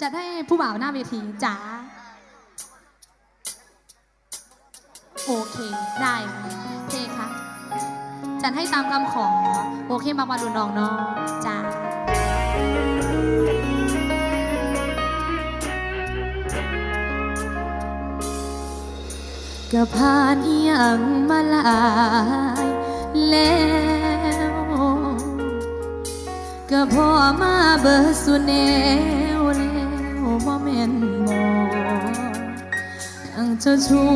จะได้ผู้บ่าวหน้าเวทีจ๋าโอเค ได้เคค่ะจัดให้ตามคำขอ โอเคมากมาดูน้องน้องจ้าก็ผ่านอย่างมาหลายแล้วก็พอมาเบิดสุแน นหมอทั้งเจ้าชู้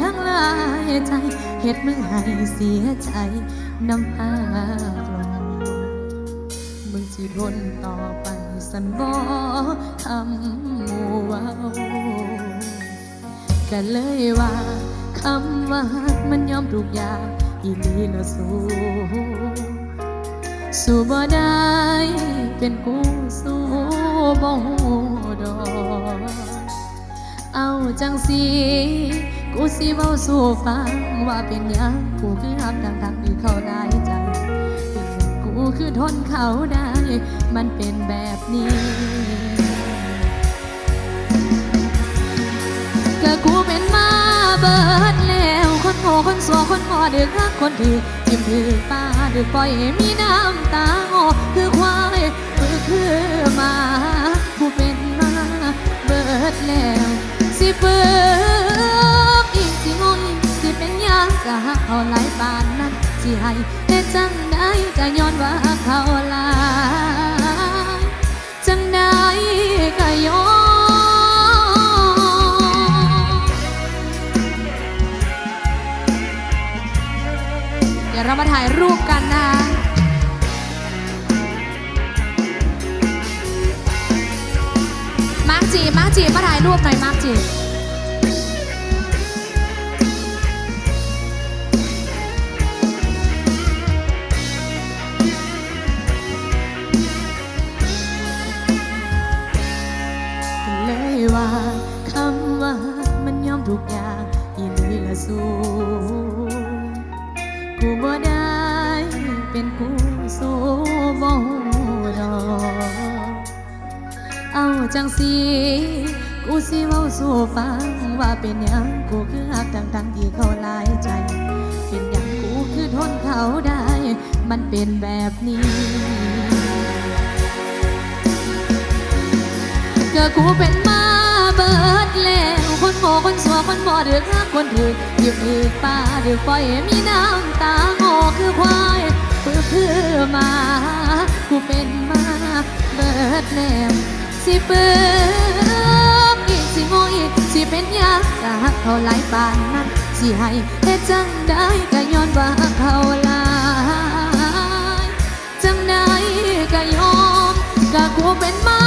ทั้งลายใจเฮ็ดมึงให้เสียใจน้ำตาคลอมึงสิทนต่อไปสันบ่คำหมู่ว้าก็เลยว่าคำว่ามันยอมทุกอย่างอีลีละสู้ สู้บ่ได้เป็นกูสู้บ่ฮู้ดอกเอาจังสีกูสิเว้าสู่ฟังว่าเป็นหยังกูคือฮักดังดังที่เขาได้ใจเป็นกูคือทนเขาได้ มันเป็นแบบนี้ก็กูเป็นมาเบิดแล้ว คนโง่คนสัวคนหมอดึกรักคนถือยิ้มถือป้า คือปล่อยมีน้ำตาโอคือควายมือคือมาผู้เป็นมาเบิดแล้ว สิเบิกอีกสิงอยสิเป็นหยังกะหักเขาหลายปานนั้นสิให้แต่จังได้จะย้อนว่าเขาลาย จีมาร์กจีมาถ่ายรูปหน่อยมากจีบเลยว่าคำว่ามันยอมทุกอย่างอีลีละสู้กูบ่ได้เป็นกูสู้บ่ฮู้ดอก เอาจังสีกูสิเว้าสู่ฟังว่าเป็นหยังกูคือฮักทั้งทั้งที่เขาหลายใจ เป็นหยังกูคือทนเขาได้ มันเป็นแบบนี้ก็กูเป็นมาเบิดแล้วคนโง่คนสัวคนบ่เดือดรักคนถือยืมถือป้าเดือดปล่อยมีน้ำตาโง่คือควายเพื่อคือมา กูเป็นมาเบิดแล้ว สิเปิดอีกสิโง่อีกสิเป็นยังกะหักเขาหลายปานนั้นสิให้เฮ็ดจังได้ก็ย้อนว่าเขาหลายจังได้ก็ยอมก็กูเป็นมา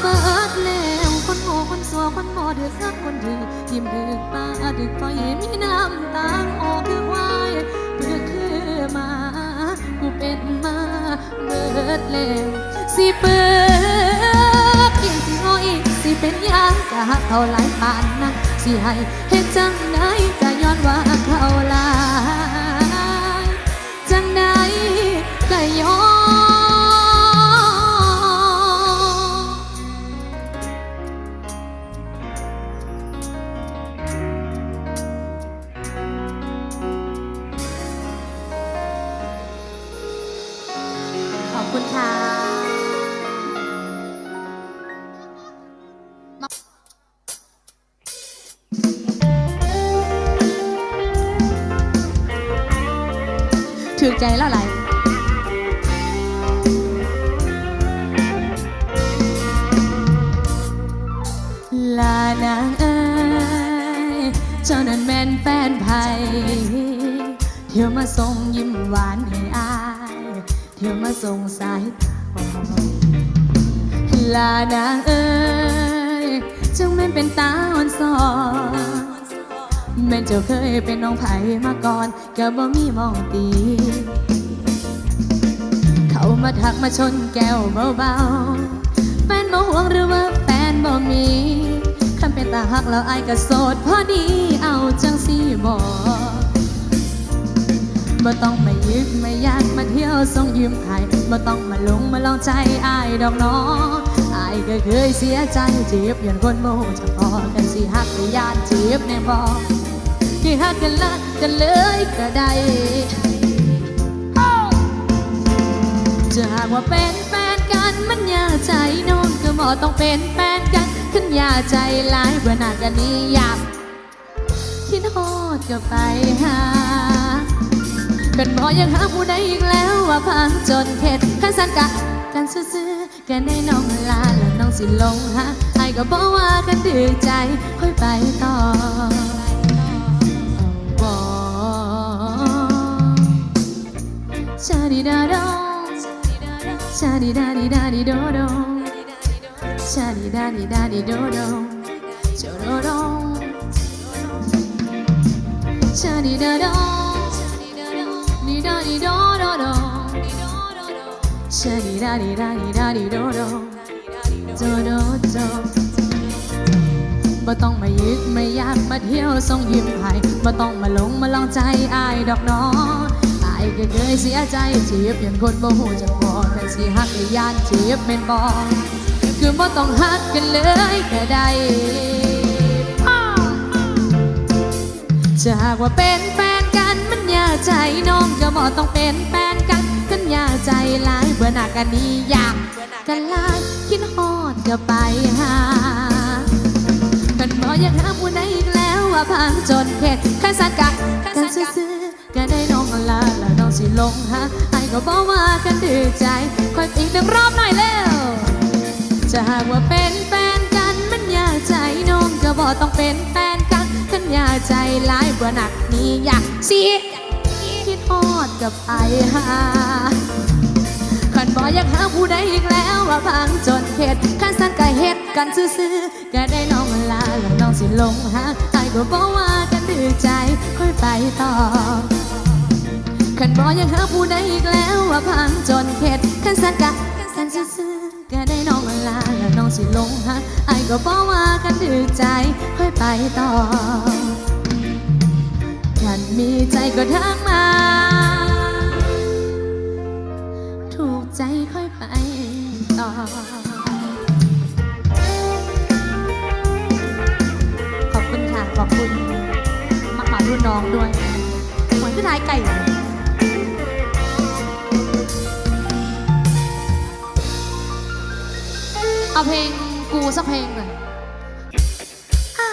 เบิดแล้วคนโง่คนสัวคนหมอเดือดรักคนถือยิ้มดึกตาดึกไฟมีน้ำตาโอคือวายเพื่อคือหมากูเป็นมาเบิดแล้วสิเปิด หักเขาหลายปานนั้นสิให้เฮ็ดจังได้ก็ย้อนว่าเขาหลายจังได้ก็ยอน ใจแล้วไหลายลานางเอ้ยเจ้านั้นแม่นแฟนไผ่เที่ยวมาส่งยิ้มหวานให้อายเที่ยวมาส่งสายตาลานางเอ้ยจ้าแม่นเป็นตาอ่อนสอนแม่นเจ้าเคยเป็นน้องไผ่มาก่อนก็บ่มีมองตี เขามาทักมาชนแก้วเบาๆ แฟนบ่ห่วงหรือว่าแฟนบ่มีคันเป็นตาหักแล้วอายก็โสดพอดีเอาจังสีบอกบ่ต้องมายึกมายักมาเที่ยวส่งยืมใครบ่ต้องมาลงมาลองใจอายดอกน้องอายก็เคยเสียใจจีบยันคนโมจะพอกันสิฮักไปยานจีบแน่บอที่ฮักกันละกันเลยก็ได้ จะหากว่าเป็นแฟนกันมันยาใจน้องก็บ่ต้องเป็นแฟนกันขึ้นยาใจหลายเบื่อหนักกันนี้อยากคิดฮอดก็ไปหากันบ่ยังหาผู้ใดอีกแล้วว่าพังจนเข็ดขันสันกะกันซื่อๆกันได้น้องลาแล้วน้องสิลงหาไอ้ก็บอกว่ากันดื้อใจค่อยไปต่อเอาบ่ชาดีดาดอง ชาดีดาดีดาดีโดโดชาดีดาดีดาดีโดโดโจโดโดชาดีดาดอดีดาดีดอดอดชาดีดาดีดาดีดาดีดอดโดโดโดบ่ต้องมายึดไม่ยากมาเที่ยวส่งยิ้มให้บ่ต้องมาหลงมาลองใจอายดอกน้ออาย ก็เคยเสียใจเจีบอย่างคนบ่ฮู้จักพอแต่สิฮักก็ย่านเจีบแม่นบ่คือบ่ต้องฮักกันเลยก็ได้จะหากว่าเป็นแฟนกันมันยาใจน้องก็บอต้องเป็นแฟนกันกันยาใจหลายเบื่อหนักกันนี้อยากกันลายคิดฮอดก็ไปหากันบออยากหาผู้ใดอีกแล้วว่าพังจนเข็ดแค่สันกักกันซื้อ ลงสิลงหาไอ้ก็บอกว่ากันดื้อใจคอยอีกหนึ่งรอบหน่อยเร็วจะหากว่าเป็นแฟนกันมันย่าใจน้องก็บอกต้องเป็นแฟนกันกันยาใจร้ายกว่าหนักนี้อยากสีคิดฮอดกับไอหาขันบอกอยากหาผู้ใดอีกแล้วว่าพังจนเข็ดขันสั้นก็เฮ็ดกันซื่อๆก็ได้น้องลาแล้วน้องสิลงหาไอก็บอกว่ากันดื้อใจค่อยไปต่อ ขันบอยังหาผู้ใดอีกแล้วว่าพังจนเข็ดขันสักกะกันซื่อๆก็ได้น้องลาแล้วน้องสิลงหาไอ้ก็บอกว่ากันดื้อใจค่อยไปต่อขันมีใจก็ทักมา ถูกใจค่อยไปต่อ ขอบคุณค่ะ ขอบคุณมักหารุ่นน้องด้วย เหมือนขึ้นท้ายไก่ เลยเอาเพลงกูสักเพลงหน่อยอ่า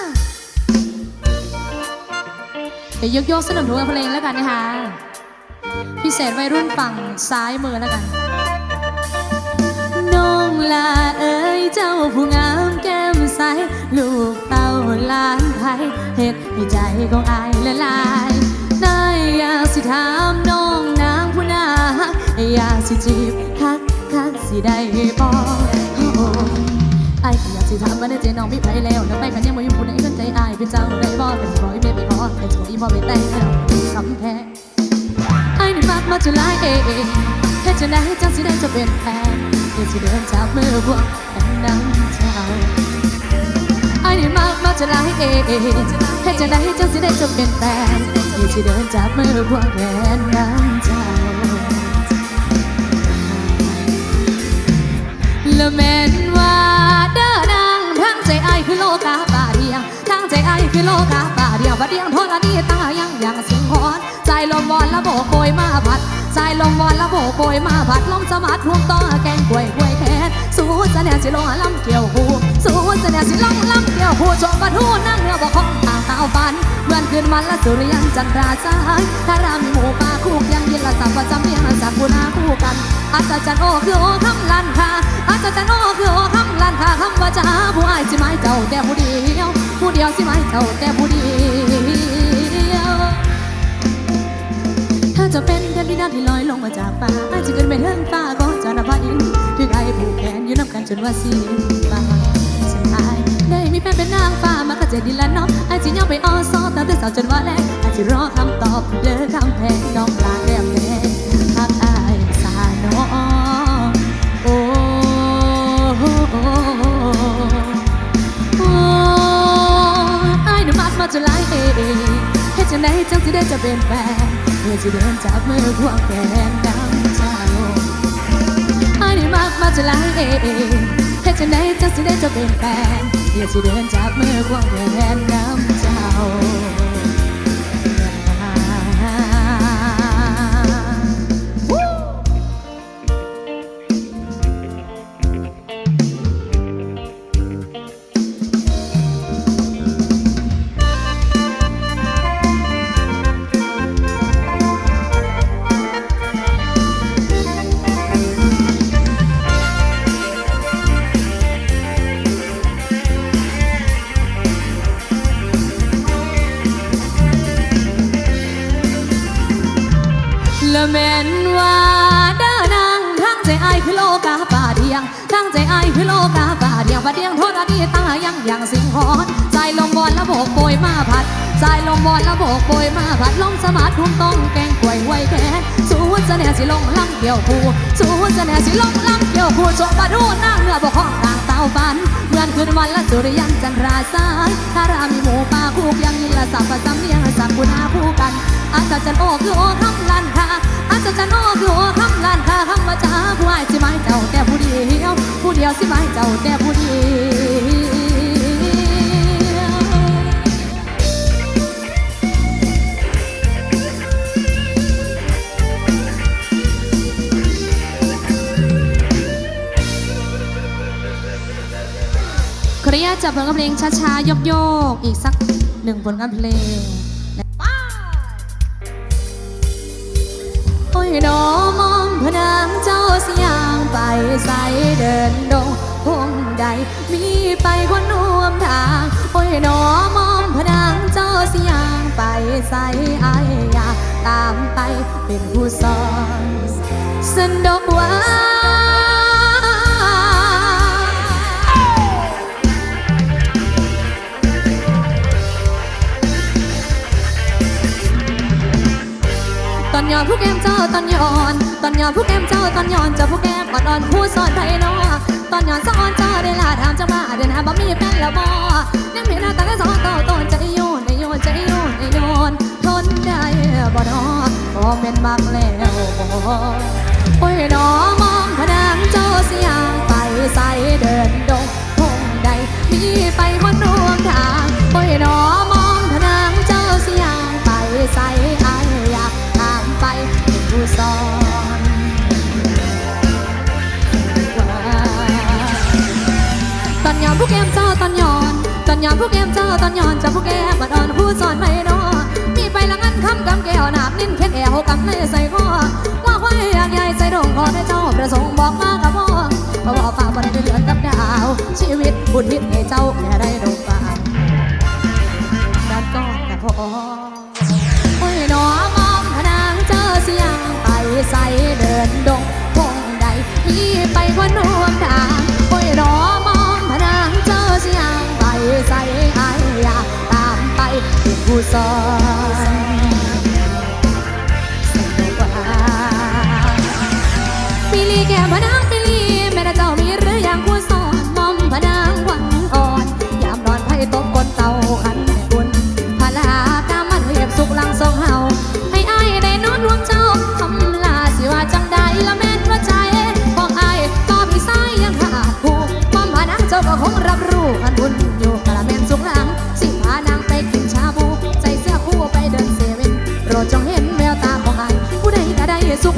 เดี๋ยวยกโยกสนุกทุกเพลงแล้วกันนะคะ พิเศษวัยรุ่นฝั่งซ้ายมือแล้วกัน น้องลาเอ๋ยเจ้าผู้งามแก้มใส ลูกเต้าหลานไทยเฮ็ดให้ใจของอายละลายได้อยากสิถามน้องนางผู้น่าฮักอยากสิจีบคักคักสิได้บอกโอ้ ไอ้ก็อยากสิถามว่าในใจน้องมีไปแล้วแล้วไปกันยังบ่มีผู้ใดสนใจอายเป็นเจ้าได้บ่เป็นสิบ่อีเบบี้พอเป็นบ่อีพ่อไปแต่งคำแพ้ไอ้นี่มากมาจะลายเองแค่จะได้จังสิได้จะเป็นแฟนเดี๋ยวสิเดินจากมือพวกกันนั้นเจ้าไอ้นี่มากมาจะลายเองแค่จะได้จังสิได้จะเป็นแฟนเดี๋ยวสิเดินจากมือพวกกันนั้นเจ้า ละแม่นว่าเด้อนางทางใจไอ้ายคือโลกาป่าเดียงทางใจไอ้ายคือโลกาป่าเดียวบัดเดียงโทษละนี่ตายังยังสิงหอนใจลมวอนละโบกโกยมาผัดใจลมวอนละโบกโกยมาผัดลมสมัดรวมต่อแกงกล้วยกล้วยแทนสู้จะแน่สิลงลำเกี่ยวหูสู้จะแน่สิลงลำเกี่ยวหูโจบบัดหูนั่งเรือบ่ของทา งเท้าฟันเมื่อนคืนมันละสุริยันจันทราสายถ้ารามีหมูป่าคู่ยังยินละสัมปะจำเมียงสักกุนาคู่กันอาจจะโอคือโอ้คำลันค่ะอาจจะโอคือโอ้คำลันค่ะคำว่าจะหาผู้อายสิไม้เจ้าแต่ผู้เดียวผู้เดียวสิไม้เจ้าแต่ผู้เดียวถ้าจะเป็นแค่ดินน้ำที่ลอยลงมาจากฟ้าอาจจะเกินไปเทิงฟ้าก็จะนภาดินถึงไอ้ผูกแขนอยู่น้ำกันจนว่าสิ้นฟ้าสุดท้ายได้ มีแฟนเป็นนางฟ้ามากระเจ็ดดินละเน้องไอ้จีเงไปอ้อซอตามแต่สาวจนว่าแลไอ้จีรอคำตอบเลิกคำแพงน้องปลาแก้มแดงพักอายสาน้องโอ้โอ้ไอ้หนุ่มมักมาจะไล่เองเฮ็ดจังไดจังสิได้จะเป็นแฟนเพื่อจะเดินจับมือควงแขนดังเจ้าไอ้นี่มากมาจะไล่เอง จะไหนจะสิได้จะเป็นแฟนเดี๋ยวสิเดินจากมือควงแขนน้ำเจ้า ใจอายคือโลกาป่าดียงป่าเดียงโทษอดีตายังยังสิงหอนใจลมบอลละโบกโปยมาผัดใจลมบอลละโบกโปยมาผัดลมสมาร์ททุ่มต้องแกงกล้วยไว้แขนสู้จะแน่สิลงลำเกี่ยวผู้สู้จะแน่สิลงลำเกี่ยวผู้จงมาดูน้างเนื้อบ่ของต่างเต้าฟันเมือนคืนวันละสุริยันจันทราสายถ้ารามีหมูป่าคู่ยังยินละสับประจำเนียงสับกุณาคู่กันอาจจะจันโอคือโอคำลันค่ะอาจจะจันโอคือโอ ยวสิไม้เจ้าแต่ผู้เดียวขออนุญาตจับผลงานเพลงช้าๆโยกๆ อีกสักหนึ่งผลงานเพลงโอ้ยดอมอง มีไปคนร่วมทาง โอ้ยดอมอมพนางเจ้าสยางไปใส่อายอยาตามไปเป็นผู้สอนสันดกว่าตอนยอนผู้แก้มเจ้าตอนยอน ตอนยอนผู้แก้มเจ้าตอนยอนจ้าผู้แก้ มก่อนอ่อนผู้สอนไทยนอตอนย้อนสอนเจ้าได้ลาถามจ้ามาเดินหาบ่มีแฟนแล้วบ่ยังมีหน้าตาได้สอนต่อต้นใจโยนใจโยนใจโยนใจโยนทนได้บ่นอบ่แม่นมักแล้วบ่โอ้ยนอมองพนังเจ้าเสียงไปใส่เดินดงคงใดมีไปคนร่วมทางโอ้ยนอมองพนังเจ้าเสียงไปใส่อายอยากตามไปเป็นผู้สอน ย้อนผู้แกมเจ้าตอนย้อน ตอนย้อนผู้แกมเจ้าตอนย้อนจะผู้แกมบัดอ่อนผู้สอนไม่นอมีไปละงันคำกำแก้วหนาบนิ่นเข็นแอวกำเลยใส่คอว่าควายอยากใหญ่ใส่ดงขอได้เจ้าประสงค์บอกมากับพ่อเพราะว่าฝาบ่ได้เดือนกับดาว ชีวิตบุญทิศให้เจ้าแค่ได้ดงฝาดัดก้อนแต่พอโอ้ยหนอมองพนางเจอเสียงไปใส่เดินดงคงใดมีไปคนร่วมทา เ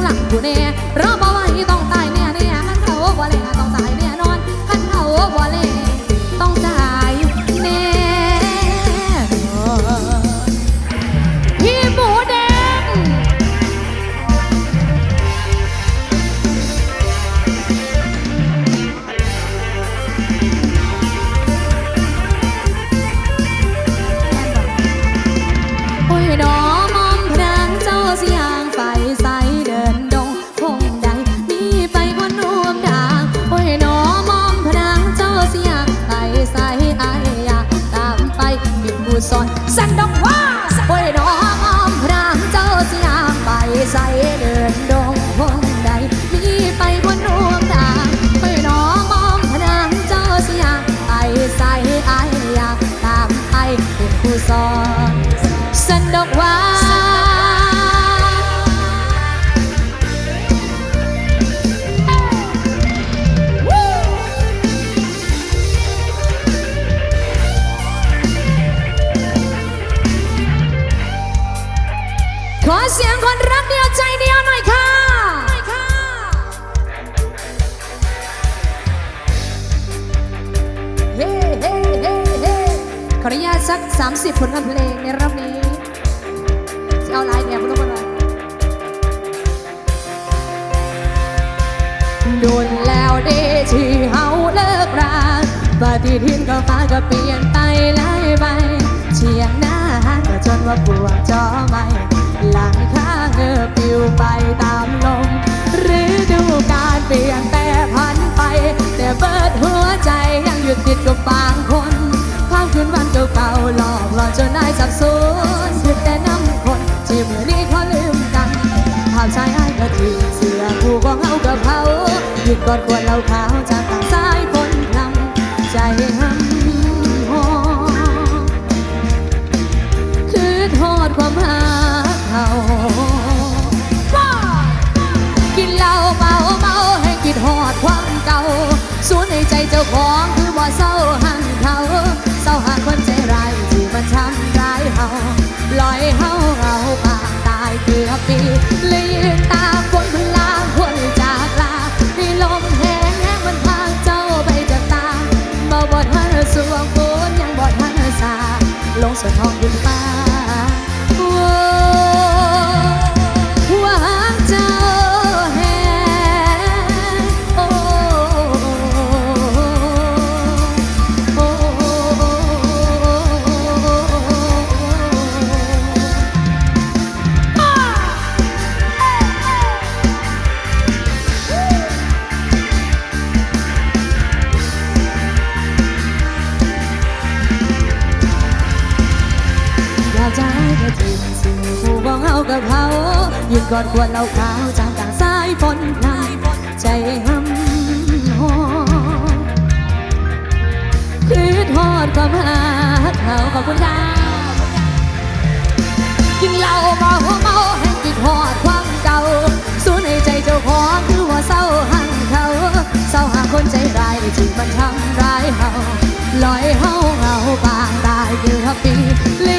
หลังผู้แน่รอบ สัก 30 ผลงานเพลงในรอบนี้จะเอาลายเนี่ยพูดมาหน่อยโดนแล้วเดที่เฮาเลิกราปฏิทินก็ฟ้าก็เปลี่ยนไปหลายใบเชียงหน้าหันก็จนว่าปวดจอไม่หลังข้างเงอปิวไปตามลมฤดูการเปลี่ยนแต่พันไป แต่เบิดหัวใจยังหยุดติดกับ อดขวดเหล้าขาวจากทางซ้ายฝนพลำใจหำหอคือโทษความหาเขากินเหล้าเมาเมาให้กินหอดความเก่าสูญในใจเจ้าของคือว่าเศร้าหันเขาเศร้าหาคนใจร้ายที่มันทำร้ายเฮาลอยเฮาเอาปางตายเกือบปีเลยยืนตา วงฝนยังบอดหันสาลงสวนทองขึ้นฟ้า กอดขวดเหล้าขาวจางกลางสายฝนพลายใจหำหอคือทอดความหาเขาขอบคุณค่ะกินเหล้าเมาเมาให้กินหอดความเก่าสูญในใจเจ้าของคือว่าเศร้าหันเขาเศร้าหาคนใจร้ายที่มันทำร้ายเฮาลอยเฮาเงาบางตายคือฮับปี